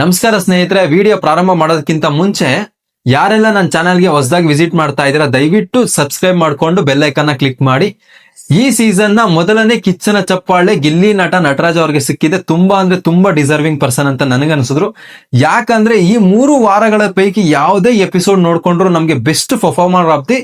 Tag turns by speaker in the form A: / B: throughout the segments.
A: ನಮಸ್ಕಾರ ಸ್ನೇಹಿತರೆ ವಿಡಿಯೋ ಪ್ರಾರಂಭ ಮಾಡೋದಕ್ಕಿಂತ ಮುಂಚೆ ಯಾರೆಲ್ಲ ನನ್ನ ಚಾನಲ್ಗೆ ಹೊಸದಾಗಿ ವಿಸಿಟ್ ಮಾಡ್ತಾ ಇದ್ದೀರಾ, ದಯವಿಟ್ಟು ಸಬ್ಸ್ಕ್ರೈಬ್ ಮಾಡ್ಕೊಂಡು ಬೆಲ್ಲೈಕನ್ನ ಕ್ಲಿಕ್ ಮಾಡಿ. ಈ ಸೀಸನ್ನ ಮೊದಲನೇ ಕಿಚ್ಚನ ಚಪ್ಪಾಳೆ ಗಿಲ್ಲಿ ನಟ ನಟರಾಜ್ ಅವ್ರಿಗೆ ಸಿಕ್ಕಿದೆ. ತುಂಬಾ ಅಂದ್ರೆ ತುಂಬಾ ಡಿಸರ್ವಿಂಗ್ ಪರ್ಸನ್ ಅಂತ ನನಗನ್ಸಿದ್ರು. ಯಾಕಂದ್ರೆ ಈ ಮೂರು ವಾರಗಳ ಪೈಕಿ ಯಾವುದೇ ಎಪಿಸೋಡ್ ನೋಡ್ಕೊಂಡ್ರು ನಮ್ಗೆ best performer of the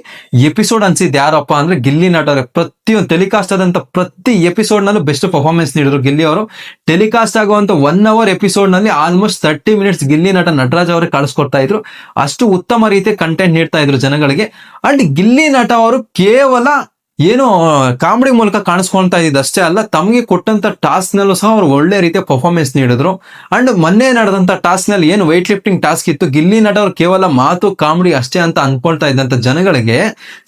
A: episode ಅನ್ಸಿದ್ ಯಾರಪ್ಪ ಅಂದ್ರೆ ಗಿಲ್ಲಿ ನಟ ಪ್ರತಿಯೊಂದು ಟೆಲಿಕಾಸ್ಟ್ ಆದಂತ ಪ್ರತಿ ಎಪಿಸೋಡ್ ನಲ್ಲೂ ಬೆಸ್ಟ್ ಪರ್ಫಾರ್ಮೆನ್ಸ್ ನೀಡಿದ್ರು ಗಿಲ್ಲಿ ಅವರು. ಟೆಲಿಕಾಸ್ಟ್ ಆಗುವಂತ one hour ಎಪಿಸೋಡ್ನಲ್ಲಿ almost thirty minutes Gilli Nata Nataraj ಅವರೇ ಕಳಿಸ್ಕೊಡ್ತಾ ಇದ್ರು. ಅಷ್ಟು ಉತ್ತಮ ರೀತಿಯ ಕಂಟೆಂಟ್ ನೀಡ್ತಾ ಇದ್ರು ಜನಗಳಿಗೆ. ಅಂಡ್ ಗಿಲ್ಲಿ ನಟ ಅವರು ಕೇವಲ ಏನು ಕಾಮಿಡಿ ಮೂಲಕ ಕಾಣಿಸ್ಕೊಳ್ತಾ ಇದ್ದಿದ್ದು ಅಷ್ಟೇ ಅಲ್ಲ, ತಮಗೆ ಕೊಟ್ಟಂತ ಟಾಸ್ಕ್ ನಲ್ಲೂ ಸಹ ಅವ್ರು ಒಳ್ಳೆ ರೀತಿಯ ಪರ್ಫಾರ್ಮೆನ್ಸ್ ನೀಡಿದ್ರು. ಅಂಡ್ ಮೊನ್ನೆ ನಡೆದಂತ ಟಾಸ್ಕ್ನಲ್ಲಿ ಏನು weight ಲಿಫ್ಟಿಂಗ್ ಟಾಸ್ಕ್ ಇತ್ತು? ಗಿಲ್ಲಿ ನಟ ಅವ್ರು ಕೇವಲ ಮಾತು, ಕಾಮಿಡಿ ಅಷ್ಟೇ ಅಂತ ಅನ್ಕೊಳ್ತಾ ಇದ್ದಂತ ಜನಗಳಿಗೆ,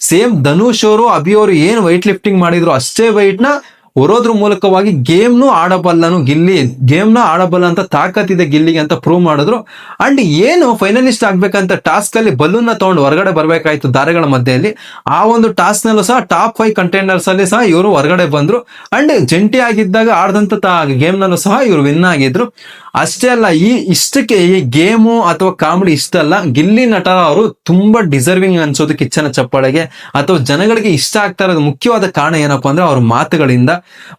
A: ಸೇಮ್ ಧನುಷ್ ಅವರು, ಅಭಿ ಅವರು ಏನು weight ಲಿಫ್ಟಿಂಗ್ ಮಾಡಿದ್ರು ಅಷ್ಟೇ weight ನ ಹೊರೋದ್ರ ಮೂಲಕವಾಗಿ ಗೇಮ್ನು ಆಡಬಲ್ಲನು ಗಿಲ್ಲಿ. ಗೇಮ್ನ ಆಡಬಲ್ಲ ಅಂತ ತಾಕತ್ತಿದೆ ಗಿಲ್ಲಿಗೆ ಅಂತ ಪ್ರೂವ್ ಮಾಡಿದ್ರು. ಅಂಡ್ ಏನು ಫೈನಲಿಸ್ಟ್ ಆಗ್ಬೇಕಂತ ಟಾಸ್ಕ್ ಅಲ್ಲಿ ಬಲೂನ್ನ ತಗೊಂಡು ಹೊರಗಡೆ ಬರಬೇಕಾಯ್ತು ದಾರೆಗಳ ಮಧ್ಯೆಯಲ್ಲಿ. ಆ ಒಂದು ಟಾಸ್ಕ್ ನಲ್ಲೂ ಸಹ ಟಾಪ್ ಫೈವ್ ಕಂಟೈನರ್ಸ್ ಅಲ್ಲಿ ಸಹ ಇವರು ಹೊರಗಡೆ ಬಂದ್ರು. ಅಂಡ್ ಜಂಟಿ ಆಗಿದ್ದಾಗ ಆಡದಂತ ಗೇಮ್ ನಲ್ಲೂ ಸಹ ಇವರು ವಿನ್ ಆಗಿದ್ರು. ಅಷ್ಟೇ ಅಲ್ಲ, ಈ ಇಷ್ಟಕ್ಕೆ ಈ ಗೇಮು ಅಥವಾ ಕಾಮಿಡಿ ಇಷ್ಟಲ್ಲ ಗಿಲ್ಲಿ ನಟರ ಅವರು ತುಂಬಾ ಡಿಸರ್ವಿಂಗ್ ಅನ್ಸೋದು ಕಿಚ್ಚನ ಚಪ್ಪಾಳೆಗೆ. ಅಥವಾ ಜನಗಳಿಗೆ ಇಷ್ಟ ಆಗ್ತಾ ಇರೋದು ಮುಖ್ಯವಾದ ಕಾರಣ ಏನಪ್ಪಾ ಅಂದ್ರೆ ಅವ್ರ ಮಾತುಗಳಿಂದ.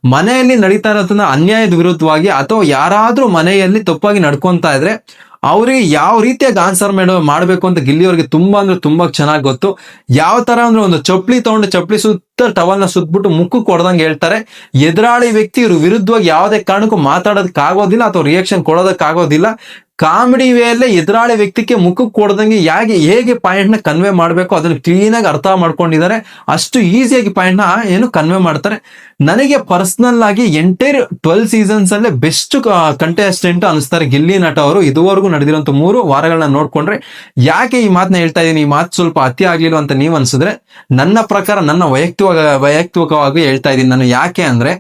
A: ಮನೆಯಲ್ಲಿ ನಡೀತಾ ಇರೋದನ್ನ ಅನ್ಯಾಯದ ವಿರುದ್ಧವಾಗಿ ಅಥವಾ ಯಾರಾದ್ರೂ ಮನೆಯಲ್ಲಿ ತಪ್ಪಾಗಿ ನಡ್ಕೊಂತ ಇದ್ರೆ ಅವ್ರಿಗೆ ಯಾವ ರೀತಿಯಾಗಿ ಆನ್ಸರ್ ಮೇಡ, ಮಾಡ್ಬೇಕು ಅಂತ ಗಿಲ್ಲಿಯವ್ರಿಗೆ ತುಂಬಾ ಅಂದ್ರೆ ತುಂಬಾ ಚೆನ್ನಾಗಿ ಗೊತ್ತು. ಯಾವ ತರ ಅಂದ್ರೆ ಒಂದು ಚಪ್ಪಲಿ ತಗೊಂಡು ಚಪ್ಪಲಿ ಸುತ್ತ ಟವಲ್ನ ಸುತ್ತಬಿಟ್ಟು ಮುಕ್ಕು ಕೊಡ್ದಂಗೆ ಹೇಳ್ತಾರೆ. ಎದುರಾಳಿ ವ್ಯಕ್ತಿ ಇವ್ರ ವಿರುದ್ಧವಾಗಿ ಯಾವುದೇ ಕಾರಣಕ್ಕೂ ಮಾತಾಡೋದಕ್ಕಾಗೋದಿಲ್ಲ ಅಥವಾ ರಿಯಾಕ್ಷನ್ ಕೊಡೋದಕ್ಕಾಗೋದಿಲ್ಲ. ಕಾಮಿಡಿ ವೇಲೆ ಎದುರಾಳಿ ವ್ಯಕ್ತಿಗೆ ಮುಖಕ್ಕೆ ಕೊಡ್ದಂಗೆ ಹೇಗೆ ಹೇಗೆ ಪಾಯಿಂಟ್ನ ಕನ್ವೆ ಮಾಡಬೇಕು ಅದನ್ನ ಆಗಿ ಅರ್ಥ ಮಾಡ್ಕೊಂಡಿದ್ದಾರೆ. ಅಷ್ಟು ಈಸಿಯಾಗಿ ಪಾಯಿಂಟ್ನ ಏನು ಕನ್ವೆ ಮಾಡ್ತಾರೆ. ನನಗೆ ಪರ್ಸನಲ್ ಆಗಿ ಎಂಟೈರ್ ಟ್ವೆಲ್ ಸೀಸನ್ಸ್ ಅಲ್ಲೇ ಬೆಸ್ಟ್ ಕಂಟೆಸ್ಟೆಂಟ್ ಅನಿಸ್ತಾರೆ ಗಿಲ್ಲಿ ನಟ ಅವರು. ಇದುವರೆಗೂ ನಡೆದಿರುವಂತ ಮೂರು ವಾರಗಳನ್ನ ನೋಡ್ಕೊಂಡ್ರೆ ಯಾಕೆ ಈ ಮಾತನ್ನ ಹೇಳ್ತಾ ಇದೀನಿ ಈ ಮಾತು ಸ್ವಲ್ಪ ಅತಿ ಆಗ್ಲಿಲ್ಲ ಅಂತ ನೀವು ಅನ್ಸಿದ್ರೆ ನನ್ನ ಪ್ರಕಾರ ನನ್ನ ವೈಯಕ್ತಿಕ, ವೈಯಕ್ತಿಕವಾಗಿ ಹೇಳ್ತಾ ಇದ್ದೀನಿ. ನಾನು ಯಾಕೆ ಅಂದ್ರೆ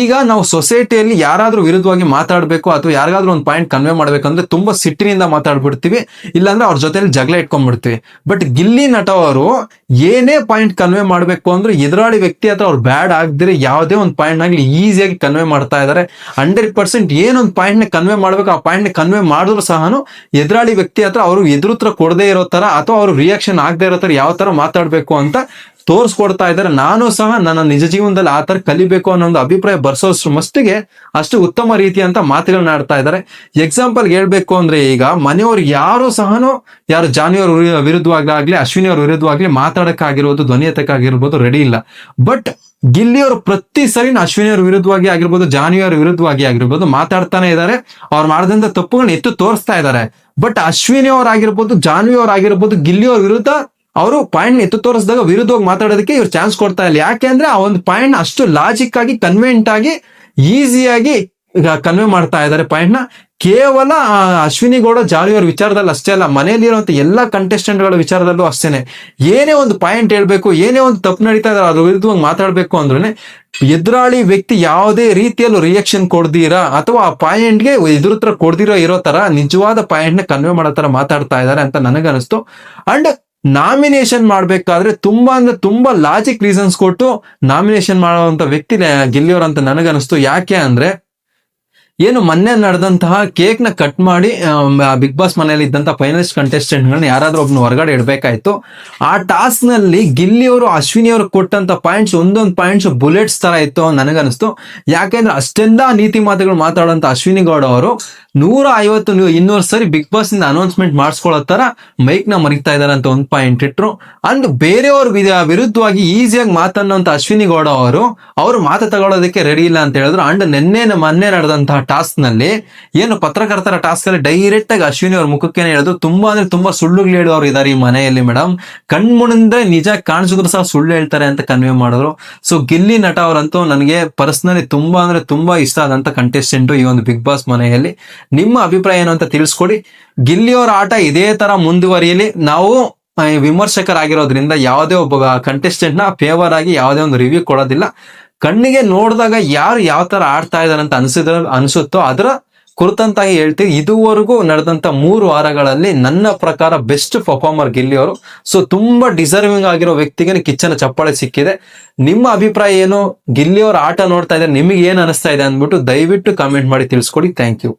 A: ಈಗ ನಾವು ಸೊಸೈಟಿಯಲ್ಲಿ ಯಾರಾದ್ರೂ ವಿರುದ್ಧವಾಗಿ ಮಾತಾಡಬೇಕು ಅಥವಾ ಯಾರಿಗಾದ್ರೂ ಒಂದು ಪಾಯಿಂಟ್ ಕನ್ವೆ ಮಾಡ್ಬೇಕಂದ್ರೆ ತುಂಬಾ ಸಿಟ್ಟಿನಿಂದ ಮಾತಾಡ್ಬಿಡ್ತೀವಿ, ಇಲ್ಲಾಂದ್ರೆ ಅವ್ರ ಜೊತೆಲಿ ಜಗಳ ಇಟ್ಕೊಂಡ್ಬಿಡ್ತೀವಿ. ಬಟ್ ಗಿಲ್ಲಿ ನಟ ಅವರು ಏನೇ ಪಾಯಿಂಟ್ ಕನ್ವೆ ಮಾಡ್ಬೇಕು ಅಂದ್ರೆ ಎದುರಾಳಿ ವ್ಯಕ್ತಿ ಹತ್ರ ಅವ್ರು ಬ್ಯಾಡ್ ಆಗದ್ರೆ ಯಾವುದೇ ಒಂದು ಪಾಯಿಂಟ್ ಆಗ್ಲಿ ಈಸಿಯಾಗಿ ಕನ್ವೆ ಮಾಡ್ತಾ ಇದಾರೆ. ಹಂಡ್ರೆಡ್ ಪರ್ಸೆಂಟ್ ಏನೊಂದು ಪಾಯಿಂಟ್ನ ಕನ್ವೆ ಮಾಡ್ಬೇಕು, ಆ ಪಾಯಿಂಟ್ನ ಕನ್ವೆ ಮಾಡಿದ್ರು ಸಹನು ಎದುರಾಳಿ ವ್ಯಕ್ತಿ ಹತ್ರ ಅವರು ಎದುರುತ್ರ ಕೊಡದೇ ಇರೋ ತರ ಅಥವಾ ಅವ್ರು ರಿಯಾಕ್ಷನ್ ಆಗದೆ ಇರೋ ತರ ಯಾವ ತರ ಮಾತಾಡ್ಬೇಕು ಅಂತ ತೋರಿಸ್ಕೊಡ್ತಾ ಇದ್ದಾರೆ. ನಾನು ಸಹ ನನ್ನ ನಿಜ ಜೀವನದಲ್ಲಿ ಆ ತರ ಕಲಿಬೇಕು ಅನ್ನೋ ಒಂದು ಅಭಿಪ್ರಾಯ ಬರ್ಸೋಷ್ಟು ಮಸ್ಟಿಗೆ ಅಷ್ಟು ಉತ್ತಮ ರೀತಿಯಂತ ಮಾತುಗಳನ್ನ ಆಡ್ತಾ ಇದ್ದಾರೆ. ಎಕ್ಸಾಂಪಲ್ ಹೇಳ್ಬೇಕು ಅಂದ್ರೆ ಈಗ ಮನೆಯವ್ರು ಯಾರು ಸಹನು, ಯಾರು ಜಾನಿಯವ್ರ ವಿರುದ್ಧವಾಗ್ಲಾಗ್ಲಿ ವಿರುದ್ಧವಾಗ್ಲಿ ಅಶ್ವಿನಿ ಅವ್ರ ವಿರುದ್ಧವಾಗ್ಲಿ ಮಾತಾಡಕ್ಕಾಗಿರ್ಬೋದು ಧ್ವನಿ ಎತ್ತಕ್ಕಾಗಿರ್ಬೋದು ರೆಡಿ ಇಲ್ಲ. ಬಟ್ ಗಿಲ್ಲಿಯವರು ಪ್ರತಿ ಸರಿ ಅಶ್ವಿನಿ ಅವ್ರ ವಿರುದ್ಧವಾಗಿ ಆಗಿರ್ಬೋದು ಜಾನಿ ಅವ್ರ ವಿರುದ್ಧವಾಗಿ ಆಗಿರ್ಬೋದು ಮಾತಾಡ್ತಾನೆ ಇದ್ದಾರೆ. ಅವ್ರು ಮಾಡಿದಂತ ತಪ್ಪುಗಳನ್ನ ಎತ್ತು ತೋರಿಸ್ತಾ ಇದ್ದಾರೆ. ಬಟ್ ಅಶ್ವಿನಿ ಅವ್ರಾಗಿರ್ಬೋದು ಜಾನ್ವಿ ಅವ್ರಾಗಿರ್ಬೋದು ಗಿಲ್ಲಿ ಅವ್ರ ವಿರುದ್ಧ ಅವರು ಪಾಯಿಂಟ್ ಎತ್ತು ತೋರಿಸಿದಾಗ ವಿರುದ್ಧವಾಗಿ ಮಾತಾಡೋದಕ್ಕೆ ಇವ್ರು ಚಾನ್ಸ್ ಕೊಡ್ತಾ ಇಲ್ಲ. ಯಾಕೆ ಅಂದ್ರೆ ಆ ಒಂದು ಪಾಯಿಂಟ್ ಅಷ್ಟು ಲಾಜಿಕ್ ಆಗಿ ಕನ್ವೆಂಟ್ ಆಗಿ ಈಸಿಯಾಗಿ ಕನ್ವೆ ಮಾಡ್ತಾ ಇದ್ದಾರೆ ಪಾಯಿಂಟ್ನ. ಕೇವಲ ಅಶ್ವಿನಿ ಗೌಡ ಜಾಲಿಯವರ ವಿಚಾರದಲ್ಲಿ ಅಷ್ಟೇ ಅಲ್ಲ ಮನೆಯಲ್ಲಿರುವಂತ ಎಲ್ಲಾ ಕಂಟೆಸ್ಟೆಂಟ್ಗಳ ಗಳ ವಿಚಾರದಲ್ಲೂ ಅಷ್ಟೇನೆ. ಏನೇ ಒಂದು ಪಾಯಿಂಟ್ ಹೇಳ್ಬೇಕು, ಏನೇ ಒಂದು ತಪ್ಪು ನಡೀತಾ ಇದ್ರೆ ಅದ್ರ ವಿರುದ್ಧವಾಗಿ ಮಾತಾಡ್ಬೇಕು ಅಂದ್ರೆ ಎದುರಾಳಿ ವ್ಯಕ್ತಿ ಯಾವುದೇ ರೀತಿಯಲ್ಲೂ ರಿಯಾಕ್ಷನ್ ಕೊಡ್ದಿರಾ ಅಥವಾ ಆ ಪಾಯಿಂಟ್ಗೆ ಎದುರುತ್ರ ಕೊಡ್ದಿರೋ ಇರೋ ತರ ನಿಜವಾದ ಪಾಯಿಂಟ್ನ ಕನ್ವೆ ಮಾಡೋ ತರ ಮಾತಾಡ್ತಾ ಇದ್ದಾರೆ ಅಂತ ನನಗನಿಸ್ತು ಅಂಡ್ ನಾಮಿನೇಷನ್ ಮಾಡ್ಬೇಕಾದ್ರೆ ತುಂಬಾ ಅಂದ್ರೆ ತುಂಬಾ ಲಾಜಿಕ್ ರೀಸನ್ಸ್ ಕೊಟ್ಟು ನಾಮಿನೇಷನ್ ಮಾಡುವಂತ ವ್ಯಕ್ತಿ ಗಿಲ್ಲಿಯವ್ರು ಅಂತ ನನಗನ್ನಿಸ್ತು. ಯಾಕೆ ಅಂದ್ರೆ ಏನು ಮೊನ್ನೆ ನಡೆದಂತಹ ಕೇಕ್ನ ಕಟ್ ಮಾಡಿ ಬಿಗ್ ಬಾಸ್ ಮನೆಯಲ್ಲಿ ಇದ್ದಂತ ಫೈನಲಿಸ್ಟ್ ಕಂಟೆಸ್ಟೆಂಟ್ ಗಳನ್ನ ಯಾರಾದ್ರೂ ಒಬ್ನ ಹೊರಗಡೆ ಇಡಬೇಕಾಯ್ತು. ಆ ಟಾಸ್ಕ್ನಲ್ಲಿ ಗಿಲ್ಲಿ ಅವರು ಅಶ್ವಿನಿ ಅವರು ಕೊಟ್ಟಂತ ಪಾಯಿಂಟ್ಸ್ ಒಂದೊಂದು ಪಾಯಿಂಟ್ಸ್ ಬುಲೆಟ್ಸ್ ತರ ಇತ್ತು ನನಗನ್ನಿಸ್ತು. ಯಾಕೆಂದ್ರೆ ಅಷ್ಟೆಲ್ಲ ನೀತಿ ಮಾತುಗಳು ಮಾತಾಡುವಂತ ಅಶ್ವಿನಿ ಗೌಡ ಅವರು ನೂರ ಐವತ್ತು ಇನ್ನೂರು ಸರಿ ಬಿಗ್ ಬಾಸ್ ಇಂದ ಅನೌನ್ಸ್ಮೆಂಟ್ ಮಾಡಿಸ್ಕೊಳ್ಳೋ ತರ ಮೈಕ್ನ ಮರಿತಾ ಇದಾರೆ ಅಂತ ಒಂದು ಪಾಯಿಂಟ್ ಇಟ್ರು. ಅಂಡ್ ಬೇರೆಯವ್ರ ವಿರುದ್ಧವಾಗಿ ಈಸಿಯಾಗಿ ಮಾತನ್ನುವಂತ ಅಶ್ವಿನಿ ಗೌಡ ಅವರು ಅವರು ಮಾತು ತಗೊಳ್ಳೋದಕ್ಕೆ ರೆಡಿ ಇಲ್ಲ ಅಂತ ಹೇಳಿದ್ರು. ಅಂಡ್ ನಿನ್ನೆ ಮೊನ್ನೆ ನಡೆದಂತಹ ಟಾಸ್ಕ್ನಲ್ಲಿ ಏನು ಪತ್ರಕರ್ತರ ಟಾಸ್ಕ್ ಅಲ್ಲಿ ಡೈರೆಕ್ಟ್ ಆಗಿ ಅಶ್ವಿನಿ ಅವ್ರ ಮುಖಕ್ಕೆ ಹೇಳಿದ್ರು. ತುಂಬಾ ಅಂದ್ರೆ ತುಂಬಾ ಸುಳ್ಳುಗಳು ಹೇಳೋರು ಇದಾರೆ ಈ ಮನೆಯಲ್ಲಿ ಮೇಡಮ್ ಕಣ್ಮುಣಿಂದ್ರೆ ನಿಜ ಕಾಣಿಸಿದ್ರು ಸಹ ಸುಳ್ಳು ಹೇಳ್ತಾರೆ ಅಂತ ಕನ್ವೇ ಮಾಡಿದ್ರು. ಸೊ ಗಿಲ್ಲಿ ನಟ ಅವರಂತೂ ನನಗೆ ಪರ್ಸನಲಿ ತುಂಬಾ ಅಂದ್ರೆ ತುಂಬಾ ಇಷ್ಟ ಆದಂತ ಕಂಟೆಸ್ಟೆಂಟ್ ಈ ಒಂದು ಬಿಗ್ ಬಾಸ್ ಮನೆಯಲ್ಲಿ. ನಿಮ್ಮ ಅಭಿಪ್ರಾಯ ಏನು ಅಂತ ತಿಳಿಸ್ಕೊಡಿ. ಗಿಲ್ಲಿಯವರ ಆಟ ಇದೇ ತರ ಮುಂದುವರಿಯಲಿ. ನಾವು ವಿಮರ್ಶಕರಾಗಿರೋದ್ರಿಂದ ಯಾವುದೇ ಒಬ್ಬ ಕಂಟೆಸ್ಟೆಂಟ್ನ ಫೇವರ್ ಆಗಿ ಯಾವುದೇ ಒಂದು ರಿವ್ಯೂ ಕೊಡೋದಿಲ್ಲ. ಕಣ್ಣಿಗೆ ನೋಡಿದಾಗ ಯಾರು ಯಾವ ತರ ಆಡ್ತಾ ಇದಾರೆ ಅಂತ ಅನ್ಸಿದ್ರ, ಅನ್ಸುತ್ತೋ ಅದರ ಕುರಿತಂತಾಗಿ ಹೇಳ್ತೀವಿ. ಇದುವರೆಗೂ ನಡೆದಂತ ಮೂರು ವಾರಗಳಲ್ಲಿ ನನ್ನ ಪ್ರಕಾರ ಬೆಸ್ಟ್ ಪರ್ಫಾರ್ಮರ್ ಗಿಲ್ಲಿಯವರು. ಸೊ ತುಂಬಾ ಡಿಸರ್ವಿಂಗ್ ಆಗಿರೋ ವ್ಯಕ್ತಿಗೆ ಕಿಚ್ಚನ ಚಪ್ಪಾಳೆ ಸಿಕ್ಕಿದೆ. ನಿಮ್ಮ ಅಭಿಪ್ರಾಯ ಏನು? ಗಿಲ್ಲಿಯವರ ಆಟ ನೋಡ್ತಾ ಇದ್ದಾರೆ. ನಿಮಗೆ ಏನ್ ಅನಿಸ್ತಾ ಇದೆ ಅಂದ್ಬಿಟ್ಟು ದಯವಿಟ್ಟು ಕಾಮೆಂಟ್ ಮಾಡಿ ತಿಳಿಸ್ಕೊಡಿ. Thank you